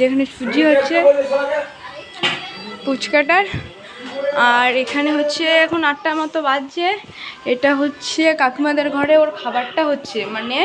যেখানে সুজি হচ্ছে ফুচকাটার আর এখানে হচ্ছে এখন আটটার মতো বাজছে। এটা হচ্ছে কাকিমাদের ঘরে, ওর খাবারটা হচ্ছে। মানে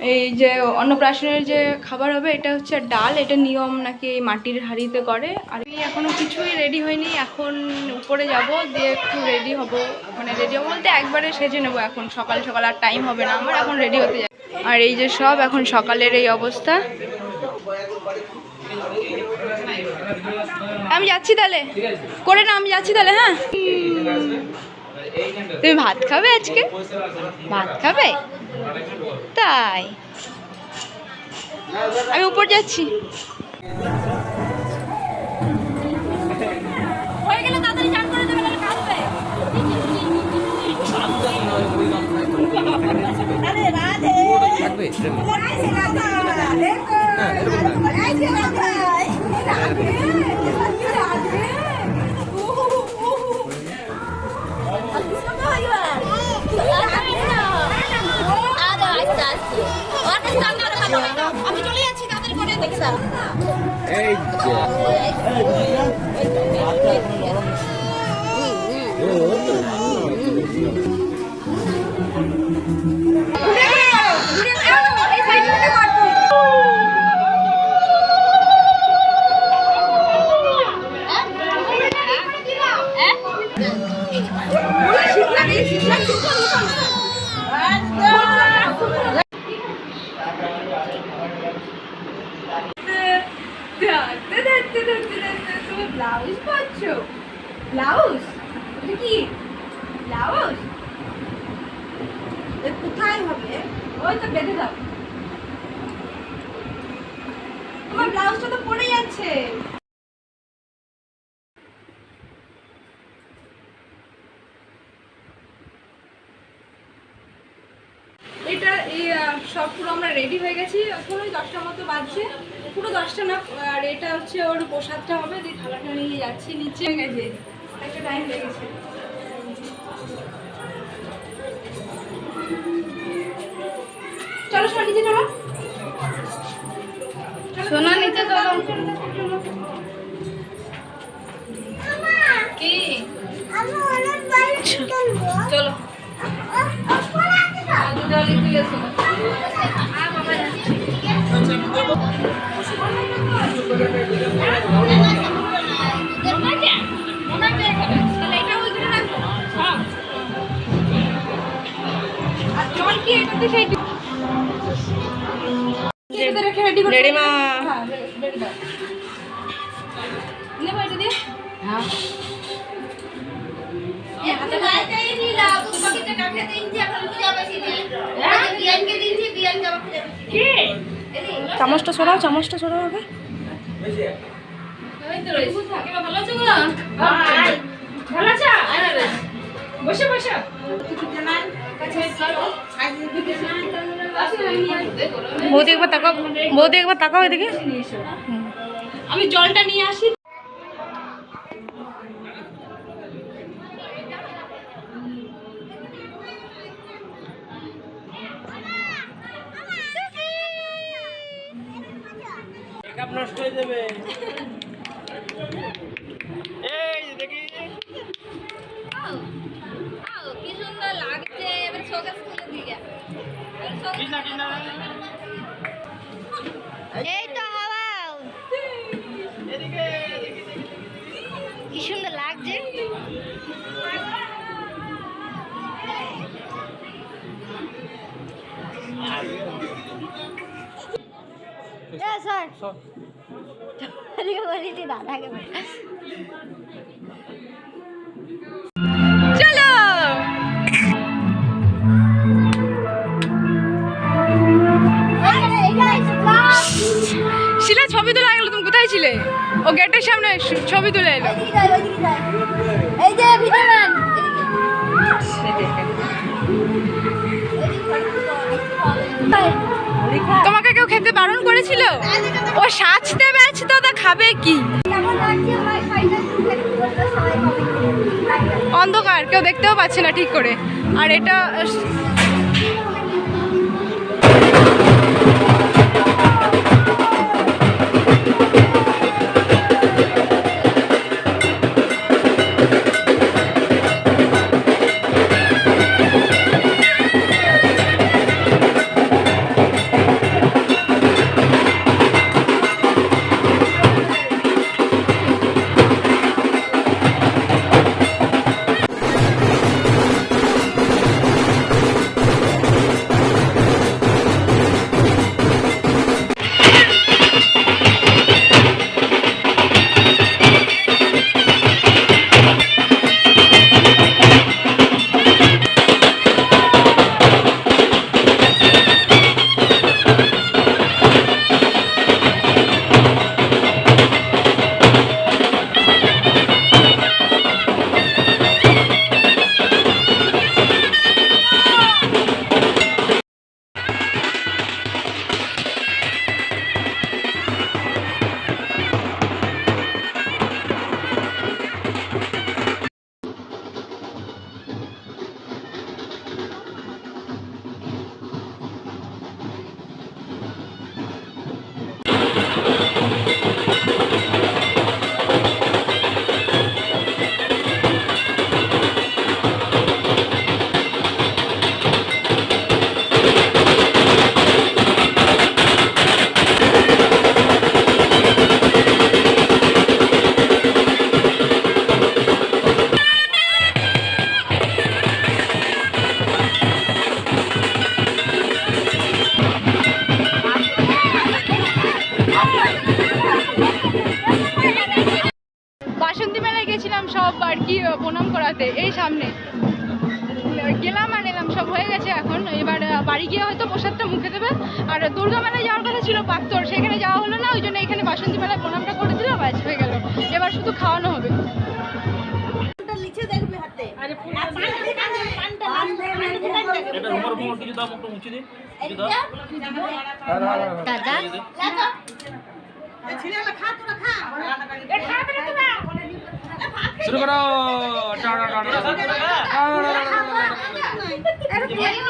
এই যে অন্নপ্রাশনের যে খাবার হবে, এটা হচ্ছে ডাল। এটা নিয়ম নাকি মাটির হাঁড়িতে করে। আর আমি এখনও কিছুই রেডি হয়নি। এখন উপরে যাব, দিয়ে একটু রেডি হব। মানে রেডি হব বলতে একবারে সেজে নেব এখন। সকাল সকাল আর টাইম হবে না আমার, এখন রেডি হতে যাবে আর এই যে সব, এখন সকালের এই অবস্থা। আমি যাচ্ছি তাহলে। করে না আমি যাচ্ছি তাহলে হ্যাঁ? তুমি ভাত খাবে আজকে? ভাত খাবে? তাই? আমি উপর যাচ্ছি। হয়ে আমি চলে যাচ্ছি তাদের করে দেখে দাও তুমি ব্লাউজ? এটা কি? ব্লাউজ? কোথায় হবে? ওই তো বেঁধে দাও। তোমার ব্লাউজটা তো পড়ে যাচ্ছে। এটা এই সব পুরো আমরা রেডি হয়ে গেছি। এখন ওই দশটার মতো বাজছে। পুরো দশটা না, আর এটা হচ্ছে ওর প্রসাদটা হবে। দিয়ে থালাটা নিয়ে যাচ্ছি, নিচে গেছে। একটা টাইম লেগেছে চলো সবাই নিচে চলো। সোনা নিচে চলো। চামচটা সরাও চামচটা সরাও আগে। ভালো আছো গো? ভালো আছো। বসে বসে। বৌদি একবার তাকাও বৌদি একবার তাকাও এদিকে। আমি জলটা নিয়ে আসি। নষ্ট হয়ে যাবে। এই তো হাওয়া এদিকে এদিকে কি সুন্দর লাগছে। স্যার দাদাকে ছিলে ও গেটের সামনে ছবি তুলে এলো। এই যে ভিডিওম্যান তোমাকে কেউ খেতে বারণ করেছিল? ও সাজতে ব্যস্ত তা খাবে কি? অন্ধকার কেউ দেখতেও পাচ্ছে না ঠিক করে। আর এটা বাড়ি গিয়ে হয়তো প্রসাদটা মুখে দেবে। আর দুর্গা মেলায় যাওয়ার কথা ছিল পাক্তর সেখানে যাওয়া হলো না ওই জন্য এখানে বাসন্তী মেলায় প্রণামটা করে দিল ব্যাস হয়ে গেল। এবার শুধু খাওয়ানো হবে। এটা রুমার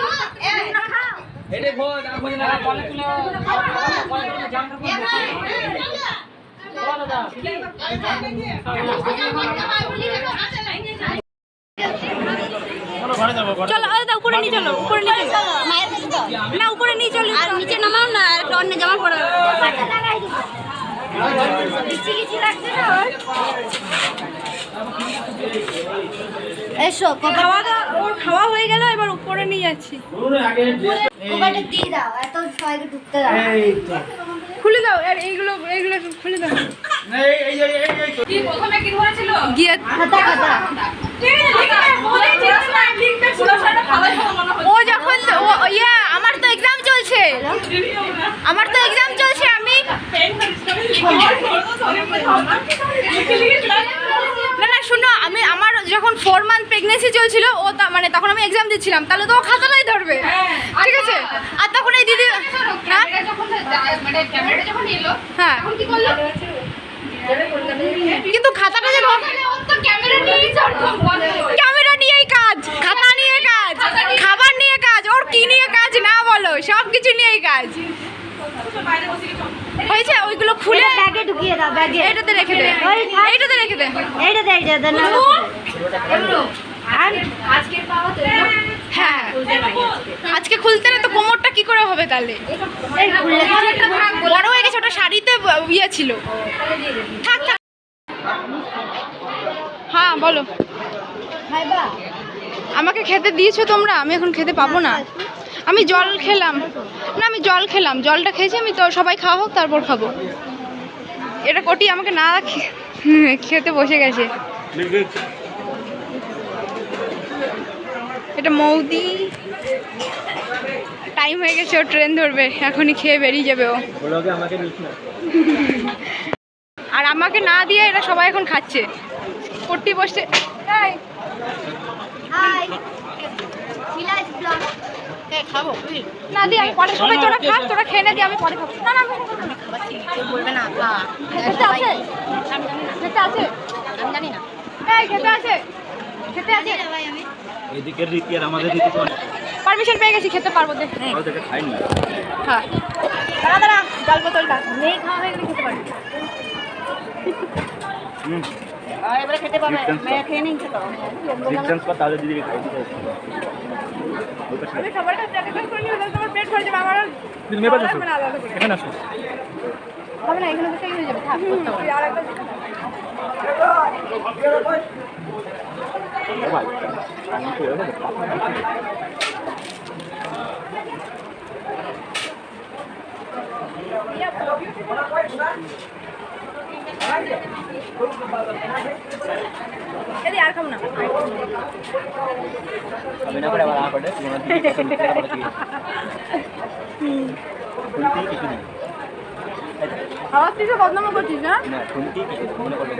চলো। উপরে নিয়ে চলো উপরে নিয়ে চলো। না উপরে নিয়ে চলো আর নিচে নামাও না আর একটা অন্য জামা পরো। এসো খাওয়া দাওয়া ওর খাওয়া হয়ে গেল এবার উপরে নিয়ে যাচ্ছি আগে দিয়ে দাও এত সবাইকে ঢুকতে দাও খুলে দাও আর এইগুলো এইগুলো সব খুলে দাও ও যখন ও ইয়ে আমার তো এক্সাম চলছে আমার তো এক্সাম চলছে আমি না না শুনো আমি আমার যখন ফোর মান্থ প্রেগনেন্সি চলছিল ও তা- মানে তখন আমি এক্সাম দিচ্ছিলাম তাহলে তো ও খাতাটাই ধরবে। ঠিক আছে? আর তখন এই দিদি হ্যাঁ? হ্যাঁ। কিন্তু খাতাটা যে ক্যামেরা নিয়েই কাজ খাতা নিয়ে কাজ খাবার নিয়ে কাজ ওর কি নিয়ে কাজ না বলো সব কিছু নিয়েই কাজ। হয়েছে ওইগুলো খুলে ব্যাগে ঢুকিয়ে দাও ব্যাগে। এইটাতে রেখে দে। এইটাতে রেখে দে। এইটা এটা না। হ্যাঁ আজকে খুলতে না তো কোমরটা কি করে হবে তাহলে? বড় হয়ে গেছে ওটা শাড়িতে ইয়ে ছিল। থাক থাক। হ্যাঁ বলো। আমাকে খেতে দিয়েছ তোমরা আমি এখন খেতে পাবো না। আমি জল খেলাম। না, আমি জল খেলাম। জলটা খেয়েছি, আমি তো সবাই খাওয়া হোক, তারপর খাব। এটা কটি আমাকে না খেতে বসে গেছে। এটা মৌদি। টাইম হয়ে গেছে, ও ট্রেন ধরবে। এখনই খেয়ে বেরিয়ে যাবে ও। আর আমাকে না দিয়ে এরা সবাই এখন খাচ্ছে। কটি বসে হাই ব্লগ খেয়ে দি আমি পরে পারমিশন পেয়ে গেছি খেতে পারব দেখ দাঁড়া দাঁড়া জল খেতে এবারে খেতে পারবে খেয়ে নিচ্ছে তো। ডিস্টেন্স দিদি খাই আমি কাছে রেকমেন্ড করে নিয়ে তোমার পেট ভরে যাবে আমার না আলাদা করে। এখানে আসো। হবে না এখানে বসেই হয়ে যাবে থাক। করতে হবে আর একবার ভাই আমি তো এরকম এদি আর খাব না। আমি না করে আবার আ করে তোমার দিদি পছন্দ করে আবার দিয়ে শুনতেই কিছু নেই। খাওয়ার থেকে বদনাম করছিস না না শুনতেই কিছু মনে করবে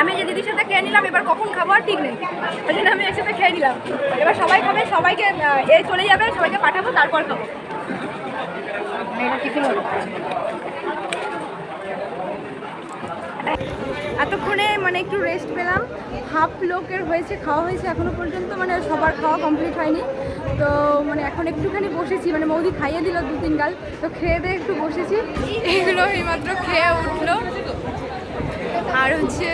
আমি যে দিদির সাথে খেয়ে নিলাম এবার কখন খাব আর ঠিক নেই। ওই জন্য আমি একসাথে খেয়ে নিলাম। এবার সবাই খাবে সবাইকে এ চলে যাবে সবাইকে পাঠাবো তারপর খাব। এতক্ষণে মানে একটু রেস্ট পেলাম। হাফ লোকের হয়েছে, খাওয়া হয়েছে এখনও পর্যন্ত মানে সবার খাওয়া কমপ্লিট হয়নি। তো মানে এখন একটুখানি বসেছি মানে মৌদি খাইয়ে দিল দু তিন গাল, তো খেয়ে দিয়ে একটু বসেছি। এইগুলো এইমাত্র খেয়ে উঠল। আর হচ্ছে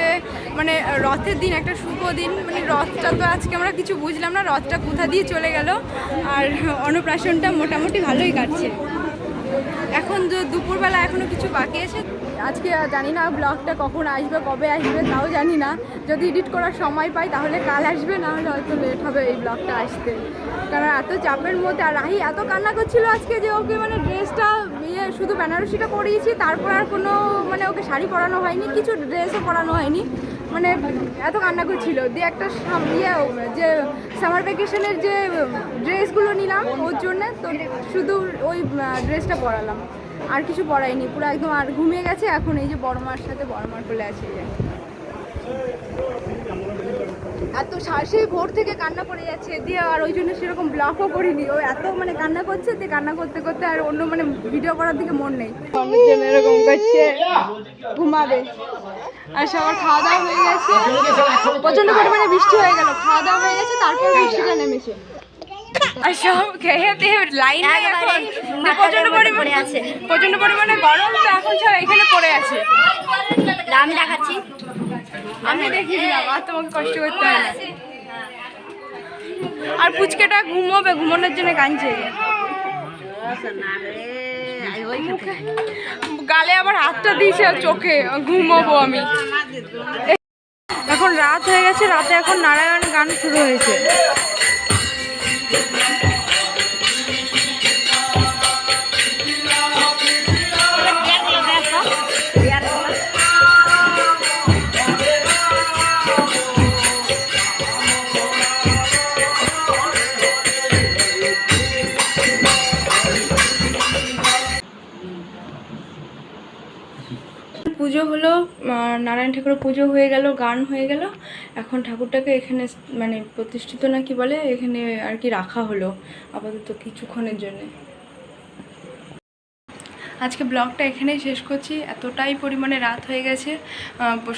মানে রথের দিন, একটা শুভ দিন। মানে রথটা তো আজকে আমরা কিছু বুঝলাম না, রথটা কোথা দিয়ে চলে গেল। আর অন্নপ্রাশনটা মোটামুটি ভালোই কাটছে। এখন দুপুরবেলা এখনও কিছু বাকি আছে, আজকে জানি না ব্লগটা কখন আসবে, কবে আসবে, তাও জানি না। যদি এডিট করার সময় পাই, তাহলে কাল আসবে, না হলে হয়তো লেট হবে এই ব্লগটা আসতে। কারণ এত চাপের মধ্যে, আর রাহি এত কান্না করছিল আজকে যে ওকে মানে ড্রেসটা ইয়ে শুধু বেনারসিটা পরিয়েছি, তারপর আর কোনো মানে ওকে শাড়ি পরানো হয়নি, কিছু ড্রেসও পরানো হয়নি। মানে এত কান্না করছিল। দিয়ে একটা ইয়ে যে সামার ভ্যাকেশনের যে ড্রেসগুলো নিলাম, ওর জন্য তো শুধু ওই ড্রেসটা পরালাম। আর কিছু পরাইনি পুরো একদম আর ঘুমিয়ে গেছে, এখন এই যে বড় মার সাথে বড় মার কোলে আছে এত শ্বাসে ভোর থেকে কান্না করে যাচ্ছে, দিয়ে আর ওই জন্য সেরকম ব্লকও করিনি। ও এত মানে কান্না করছে দিয়ে কান্না করতে করতে আর অন্য মানে ভিডিও করার দিকে মন নেই। এরকম করছে, ঘুমাবে। আর সবার খাওয়া দাওয়া হয়ে গেছে। প্রচণ্ড পরিমাণে বৃষ্টি হয়ে গেল। খাওয়া দাওয়া হয়ে গেছে, তারপর বৃষ্টিটা নেমেছে। সব খেয়ে লাইন এখন। দিয়ে প্রচণ্ড পরিমাণে আছে। প্রচণ্ড পরিমাণে গরম তো এখন সব এখানে পড়ে আছে। আমি দেখাচ্ছি। আমি দিলাম আর তোমাকে কষ্ট করতে হয় না। আর পুচকেটা ঘুমোবে ঘুমানোর জন্য কাঁদছে গালে আবার হাতটা দিয়েছে চোখে ঘুমোবো আমি। এখন রাত হয়ে গেছে রাতে এখন নারায়ণ গান শুরু হয়েছে। পুজো হলো নারায়ণ ঠাকুরের পুজো হয়ে গেল গান হয়ে গেল। এখন ঠাকুরটাকে এখানে মানে প্রতিষ্ঠিত না কি বলে, এখানে আর কি রাখা হলো আপাতত কিছুক্ষণের জন্য। আজকে ব্লগটা এখানেই শেষ করছি। এতটাই পরিমাণে রাত হয়ে গেছে।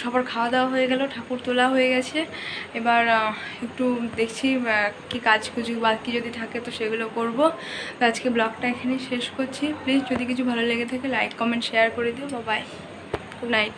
সবার খাওয়া দাওয়া হয়ে গেল, ঠাকুর তোলা হয়ে গেছে। এবার একটু দেখছি কি কাজ কুচু বাকি যদি থাকে তো সেগুলো করব। তো আজকে ব্লগটা এখানেই শেষ করছি। প্লিজ যদি কিছু ভালো লেগে থাকে, লাইক, কমেন্ট, শেয়ার করে দিও। বা বাই গুড নাইট।